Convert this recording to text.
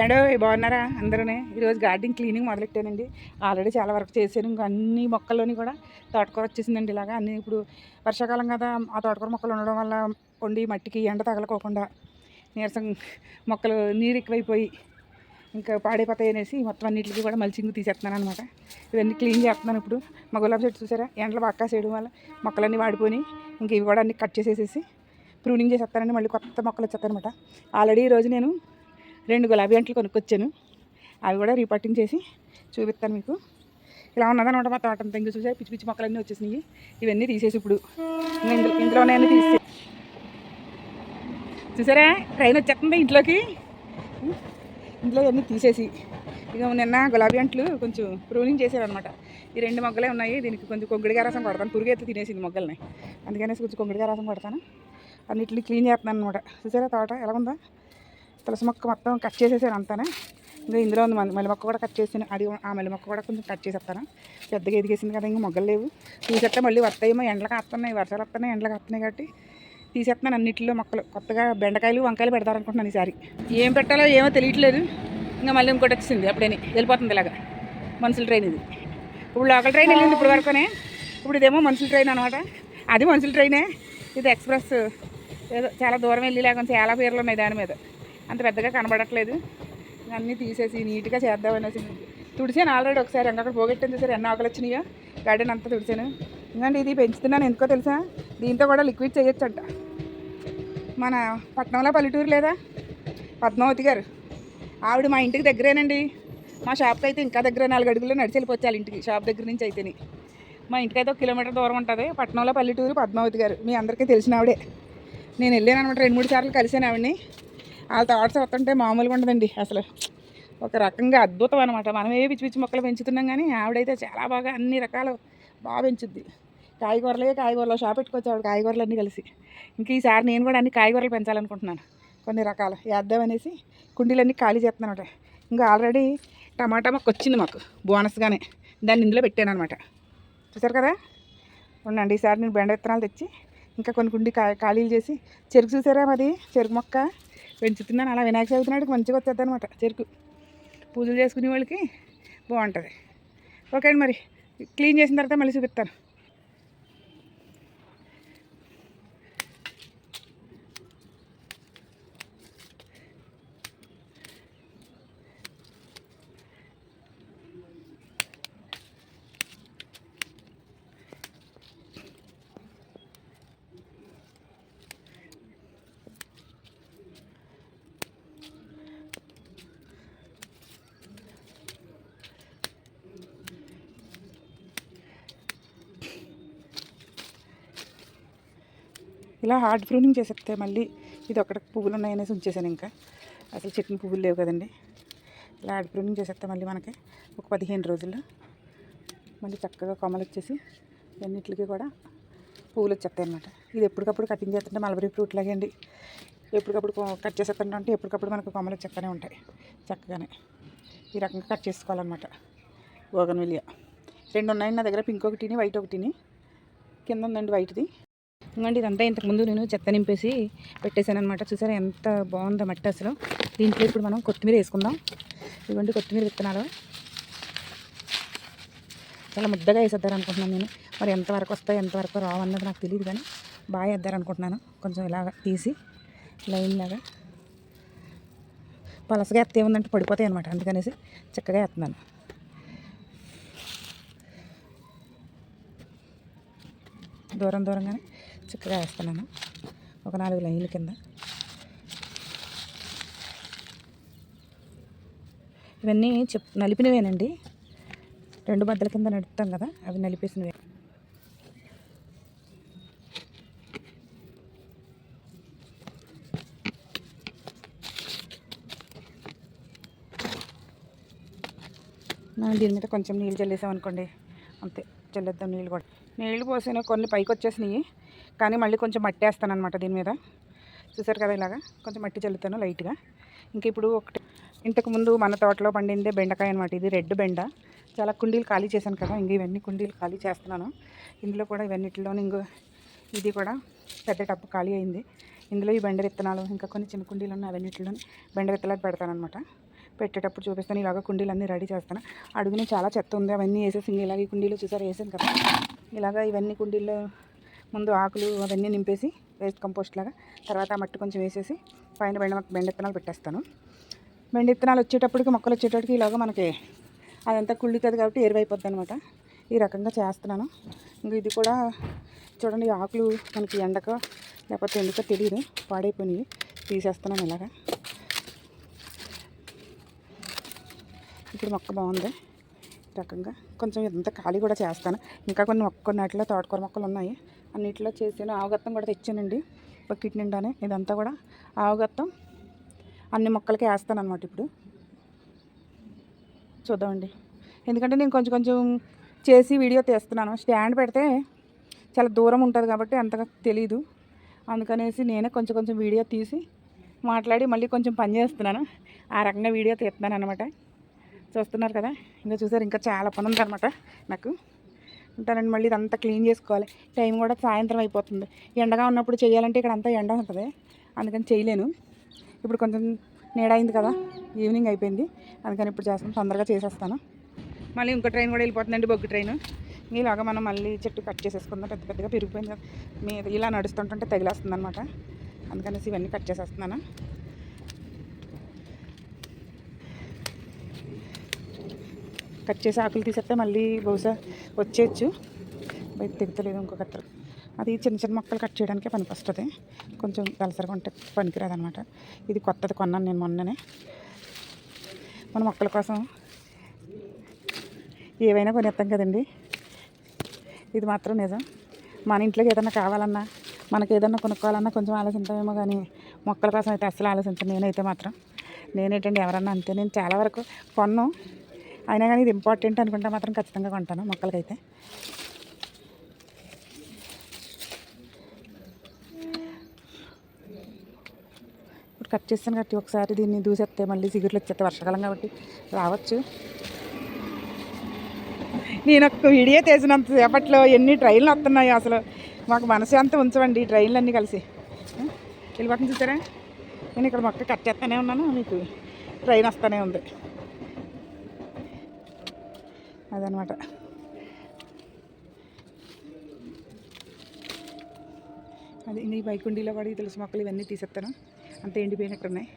ఏడో బాగున్నారా అందరూనే? ఈరోజు గార్డెన్ క్లీనింగ్ మొదలెట్టానండి. ఆల్రెడీ చాలా వర్క్ చేశాను. ఇంకా అన్ని మొక్కల్లోని కూడా తోటకూర వచ్చేసిందండి ఇలాగా. అన్ని ఇప్పుడు వర్షాకాలం కదా ఆ తోటకూర మొక్కలు ఉండడం వల్ల కొండి మట్టికి ఎండ తగలకోకుండా నీరసం మొక్కలు నీరు ఎక్కువైపోయి ఇంకా పాడైపోతాయి అనేసి మొత్తం అన్నిటికి కూడా మల్చింగ్ తీసేస్తున్నాను అనమాట ఇవన్నీ క్లీన్ చేస్తున్నాను ఇప్పుడు. మా గులాబీ చెట్టు చూసారా? ఎండలు బాగా చేయడం వల్ల మొక్కలన్నీ వాడిపోయి ఇంక ఇవి కూడా అన్ని కట్ చేసేసేసి ప్రూనింగ్ చేసేస్తానండి. మళ్ళీ కొత్త మొక్కలు వచ్చేస్తానమాట ఆల్రెడీ ఈరోజు నేను రెండు గులాబీ అంట్లు కొనుక్కొచ్చాను. అవి కూడా రీపట్టింగ్ చేసి చూపిస్తాను మీకు. ఇలా ఉన్నదనమాట మా తోట అంతా ఇంకా చూసారు? పిచ్చి పిచ్చి మొక్కలన్నీ వచ్చేసినాయి. ఇవన్నీ తీసేసి ఇప్పుడు ఇంకా ఇందులోనే అన్నీ తీసే చూసారా? ట్రైన్ వచ్చేస్తుంది ఇంట్లోకి. ఇంట్లో ఇవన్నీ తీసేసి. ఇక నిన్న గులాబీ అంట్లు కొంచెం ప్రూనింగ్ చేశారనమాట ఈ రెండు మొగ్గలే ఉన్నాయి. దీనికి కొంచెం కొంగుడిగా రసం కొడతాను. పురుగు అయితే తినేసింది మొగ్గల్ని. అందుకనేసి కొంచెం కొంగుడిగా రసం కొడతాను. అన్నిటిని క్లీన్ చేస్తున్నాను అనమాట చూసారా తోట ఎలా ఉందా? తులసి మొక్క మొత్తం కట్ చేసేసాను అంతానే. ఇంకా ఇందులో ఉంది మల్లి మొక్క కూడా కట్ చేసాను అది ఆ మల్లి మొక్క కూడా కొంచెం కట్ చేసేస్తాను పెద్దగా ఎదిగేసింది కదా ఇంకా మొగ్గలు లేవు. తీసేస్తే మళ్ళీ వస్తాయేమో ఎండలకు వస్తున్నాయి వర్షాలు వస్తున్నాయి ఎండలకు వస్తున్నాయి కాబట్టి తీసేస్తున్నాను అన్నింటిలో మొక్కలు. కొత్తగా బెండకాయలు వంకాయలు పెడతారనుకుంటున్నాను ఈసారి. ఏం పెట్టాలో ఏమో తెలియట్లేదు. ఇంకా మళ్ళీ ఇంకోటి వచ్చింది అప్పుడేని. వెళ్ళిపోతుంది ఇలాగా. మనుషుల ట్రైన్ ఇది. ఇప్పుడు లోకల్ ట్రైన్ వెళ్ళింది ఇప్పుడు వరకునే. ఇప్పుడు ఇదేమో మనుషుల ట్రైన్ అనమాట అది మనుషుల ట్రైనే. ఇది ఎక్స్ప్రెస్. ఏదో చాలా దూరం వెళ్ళి లేకుండా చాలా పేర్లు ఉన్నాయి దాని మీద. అంత పెద్దగా కనబడట్లేదు. అన్నీ తీసేసి నీట్గా చేద్దామనేసి తుడిచాను ఆల్రెడీ ఒకసారి అక్కడ పోగొట్టాను చూసారు? ఎన్ని ఆకలి వచ్చినాయో. గార్డెన్ అంతా తుడిచాను. ఎందుకంటే ఇది పెంచుతున్నాను ఎందుకో తెలుసా? దీంతో కూడా లిక్విడ్ చేయొచ్చంట. మన పట్నంలో పల్లెటూరు లేదా? పద్మావతి గారు. ఆవిడ మా ఇంటికి దగ్గరేనండి. మా షాప్కి అయితే ఇంకా దగ్గర నాలుగు అడుగుల్లో నడిచి వెళ్ళిపోవచ్చు వాళ్ళ ఇంటికి. షాప్ దగ్గర నుంచి అయితేనే. మా ఇంటికైతే ఒక కిలోమీటర్ దూరం ఉంటుంది. పట్నంలో పల్లెటూరు పద్మావతి గారు. మీ అందరికీ తెలిసిన ఆవిడే. నేను వెళ్ళాను అనమాట రెండు మూడు సార్లు కలిసాను ఆవిడని. వాళ్ళ థాట్స్ వస్తుంటే మామూలుగా ఉండదండి. అసలు ఒక రకంగా అద్భుతం అనమాట మనం ఏ పిచ్చి పిచ్చి మొక్కలు పెంచుతున్నాం కానీ ఆవిడైతే చాలా బాగా అన్ని రకాలు బాగా పెంచుద్ది. కాయగూరలే కాయగూరలో షాప్ పెట్టుకోవచ్చు ఆవిడ కాయగూరలు అన్నీ కలిసి. ఇంక ఈసారి నేను కూడా అన్ని కాయగూరలు పెంచాలనుకుంటున్నాను. కొన్ని రకాలు. వేద్దామనేసి కుండీలన్నీ ఖాళీ చేస్తున్నాను అనమాట ఇంకా ఆల్రెడీ టమాటా మొక్క వచ్చింది మాకు బోనస్గానే దాన్ని ఇందులో పెట్టాను అనమాట చూసారు కదా? ఉండండి ఈసారి నేను బెండ విత్తనాలు తెచ్చి ఇంకా కొన్ని కుండి కా ఖాళీలు చేసి. చెరుకు చూసారా మరి? చెరుకు మొక్క? పెంచుతున్నాను అలా వినాయక చవితి నాటికి మంచిగా వచ్చేది అనమాట చెరుకు పూజలు చేసుకునే వాళ్ళకి బాగుంటుంది. ఓకే అండి మరి. క్లీన్ చేసిన తర్వాత మళ్ళీ చూపిస్తాను. ఇలా హార్డ్ ప్రూనింగ్ చేసేస్తే మళ్ళీ ఇది ఒకటి పువ్వులు ఉన్నాయనేసి ఉంచేసాను ఇంకా. అసలు చెట్టు పువ్వులు లేవు కదండి. ఇలా హార్డ్ ప్రూనింగ్ చేసేస్తే మళ్ళీ మనకి ఒక పదిహేను రోజుల్లో మళ్ళీ చక్కగా కొమ్మలు వచ్చేసి అన్నిటికి కూడా పువ్వులు వచ్చేస్తాయి అనమాట ఇది ఎప్పటికప్పుడు కటింగ్ చేస్తుంటే మలబరీ ఫ్రూట్ లాగే అండి. ఎప్పటికప్పుడు కట్ చేసేస్తుంటే ఎప్పటికప్పుడు మనకు కొమ్మలు చెక్కనే ఉంటాయి చక్కగానే. ఈ రకంగా కట్ చేసుకోవాలన్నమాట. గోగన్ విలియా రెండు ఉన్నాయి నా దగ్గర పింక్ ఒకటిని వైట్ ఒకటిని. కింద ఉందండి వైట్ది ఎందుకంటే ఇదంతా ఇంతకుముందు నేను చెత్త నింపేసి పెట్టేశాను అనమాట చూసారా ఎంత బాగుందో మట్టి అసలు. దీంట్లో ఇప్పుడు మనం కొత్తిమీర వేసుకుందాం. ఇవ్వండి కొత్తిమీర విత్తనాలు. చాలా ముద్దగా వేసేద్దారు అనుకుంటున్నాను నేను. మరి ఎంతవరకు వస్తాయి ఎంతవరకు రావు అన్నది నాకు తెలియదు కానీ బాగా వేద్దారు అనుకుంటున్నాను కొంచెం ఇలాగ తీసి లైన్ లాగా. పలసగా ఎత్తే ఏముందంటే పడిపోతాయి అనమాట అందుకనేసి చక్కగా వేస్తున్నాను. దూరం దూరంగానే చక్కగా వేస్తున్నాను. ఒక నాలుగు లైన్ల కింద. ఇవన్నీ చెప్ నలిపినవేనండి. రెండు బద్దల కింద నడుపుతాం కదా అవి నలిపేసినవే. మనం దీని మీద కొంచెం నీళ్ళు చల్లేసాం అనుకోండి అంతే చెల్లెద్దాం నీళ్ళు కూడా. నీళ్ళు పోసాను కొన్ని పైకి వచ్చేసినాయి కానీ మళ్ళీ కొంచెం మట్టి వేస్తాను అనమాట దీని మీద. చూసారు కదా ఇలాగా? కొంచెం మట్టి చల్లుతాను లైట్గా. ఇంక ఇప్పుడు ఒకటి ఇంతకుముందు మన తోటలో పండిందే బెండకాయ అనమాట ఇది రెడ్ బెండ. చాలా కుండీలు ఖాళీ చేశాను కదా ఇంక ఇవన్నీ కుండీలు ఖాళీ చేస్తున్నాను. ఇందులో కూడా ఇవన్నిటిలోని ఇంకో ఇది కూడా పెద్ద టప్పు ఖాళీ అయింది. ఇందులో ఈ బెండ విత్తనాలు ఇంకా కొన్ని చిన్న కుండీలు ఉన్నాయి అవన్నిటిలోని బెండ విత్తనాలు పెడతాను అనమాట పెట్టేటప్పుడు చూపిస్తాను. ఇలాగ కుండీలు అన్నీ రెడీ చేస్తాను. అడుగునే చాలా చెత్త ఉంది. అవన్నీ వేసేసి ఇలాగ ఈ చూసారు? వేసాను కదా. ఇలాగ ఇవన్నీ కుండీల్లో ముందు ఆకులు అవన్నీ నింపేసి వేస్ట్ కంపోస్ట్ లాగా తర్వాత ఆ మట్టి కొంచెం వేసేసి పైన బెండ బెండ విత్తనాలు పెట్టేస్తాను. బెండ విత్తనాలు వచ్చేటప్పటికి మొక్కలు వచ్చేటప్పటికి ఇలాగ మనకి అదంతా కుళ్ళుతుంది కాబట్టి ఎరువైపోద్ది అనమాట ఈ రకంగా చేస్తున్నాను. ఇంక ఇది కూడా చూడండి ఈ ఆకులు మనకి ఎండక లేకపోతే ఎందుకో తెలియదు పాడైపోయినాయి. తీసేస్తున్నాను ఇలాగా. ఇప్పుడు మొక్క బాగుంది రకంగా. కొంచెం ఇదంతా ఖాళీ కూడా చేస్తాను. ఇంకా కొన్ని మొక్క కొన్ని వాటిలో తోటకూర మొక్కలు ఉన్నాయి. అన్నిటిలో చేసాను ఆవగత్తం కూడా తెచ్చానండి. బకెట్ నిండానే. ఇదంతా కూడా ఆవగత్తం అన్ని మొక్కలకి వేస్తాను అనమాట ఇప్పుడు. చూద్దామండి. ఎందుకంటే నేను కొంచెం కొంచెం చేసి వీడియో తీస్తున్నాను. స్టాండ్ పెడితే చాలా దూరం ఉంటుంది కాబట్టి అంతగా తెలీదు. అందుకనేసి నేనే కొంచెం కొంచెం వీడియో తీసి మాట్లాడి మళ్ళీ కొంచెం పని చేస్తున్నాను. ఆ రకంగా వీడియో తీస్తున్నాను అనమాట చూస్తున్నారు కదా? ఇంకా చూసారు ఇంకా చాలా పని ఉందన్నమాట నాకు. ఉంటానండి మళ్ళీ ఇదంతా క్లీన్ చేసుకోవాలి. టైం కూడా సాయంత్రం అయిపోతుంది. ఎండగా ఉన్నప్పుడు చేయాలంటే ఇక్కడ అంతా ఎండ ఉంటుంది. అందుకని చేయలేను. ఇప్పుడు కొంచెం నేడైంది కదా ఈవినింగ్ అయిపోయింది. అందుకని ఇప్పుడు చేస్తాను తొందరగా చేసేస్తాను. మళ్ళీ ఇంకో ట్రైన్ కూడా వెళ్ళిపోతుందండి బొగ్గు ట్రైన్. ఇలాగా మనం మళ్ళీ చెట్టు కట్ చేసేసుకుందాం. పెద్ద పెద్దగా పెరిగిపోయింది కదా. మీద ఇలా నడుస్తుంటుంటే తగిలేస్తుంది అనమాట అందుకనేసి ఇవన్నీ కట్ చేసేస్తున్నాను. కట్ చేసి ఆకులు తీసేస్తే మళ్ళీ బహుశా వచ్చేయచ్చు. బయట తెగుతలేదు ఇంకో కత్తెర. అది చిన్న చిన్న మొక్కలు కట్ చేయడానికే పనికి వస్తుంది కొంచెం దలసరిగా ఉంటే పనికిరాదు అనమాట ఇది కొత్తది కొన్నాను నేను మొన్ననే. మన మొక్కల కోసం ఏవైనా కొనేస్తాం కదండి. ఇది మాత్రం నిజం. మన ఇంట్లోకి ఏదైనా కావాలన్నా మనకి ఏదైనా కొనుక్కోవాలన్నా కొంచెం ఆలోచించామేమో కానీ మొక్కల కోసం అయితే అస్సలు ఆలోచించను నేనైతే మాత్రం. నేనేంటండి ఎవరన్నా అంతే. నేను చాలా వరకు కొన్నాను అయినా కానీ ఇది ఇంపార్టెంట్ అనుకుంటే మాత్రం ఖచ్చితంగా కొంటాను మొక్కలకైతే. ఇప్పుడు కట్ చేస్తాను కట్టి ఒకసారి దీన్ని దూసేస్తే మళ్ళీ సిగురులు వచ్చేస్తే వర్షాకాలం కాబట్టి రావచ్చు. నేను ఒక వీడియో తీసినంత సేపట్లో ఎన్ని ట్రైన్లు వస్తున్నాయో అసలు. మాకు మనసు అంతా ఉంచవండి ఈ ట్రైన్లు అన్నీ కలిసి వెళ్ళిపోతుంది చూసారా? నేను ఇక్కడ మొక్క కట్ చేస్తూనే ఉన్నాను మీకు ట్రైన్ వస్తూనే ఉంది. అదనమాట. అది ఈ బైకుండీలో కూడా ఈ తులసి మొక్కలు ఇవన్నీ తీసేస్తాను అంత ఎండిపోయినట్టు ఉన్నాయి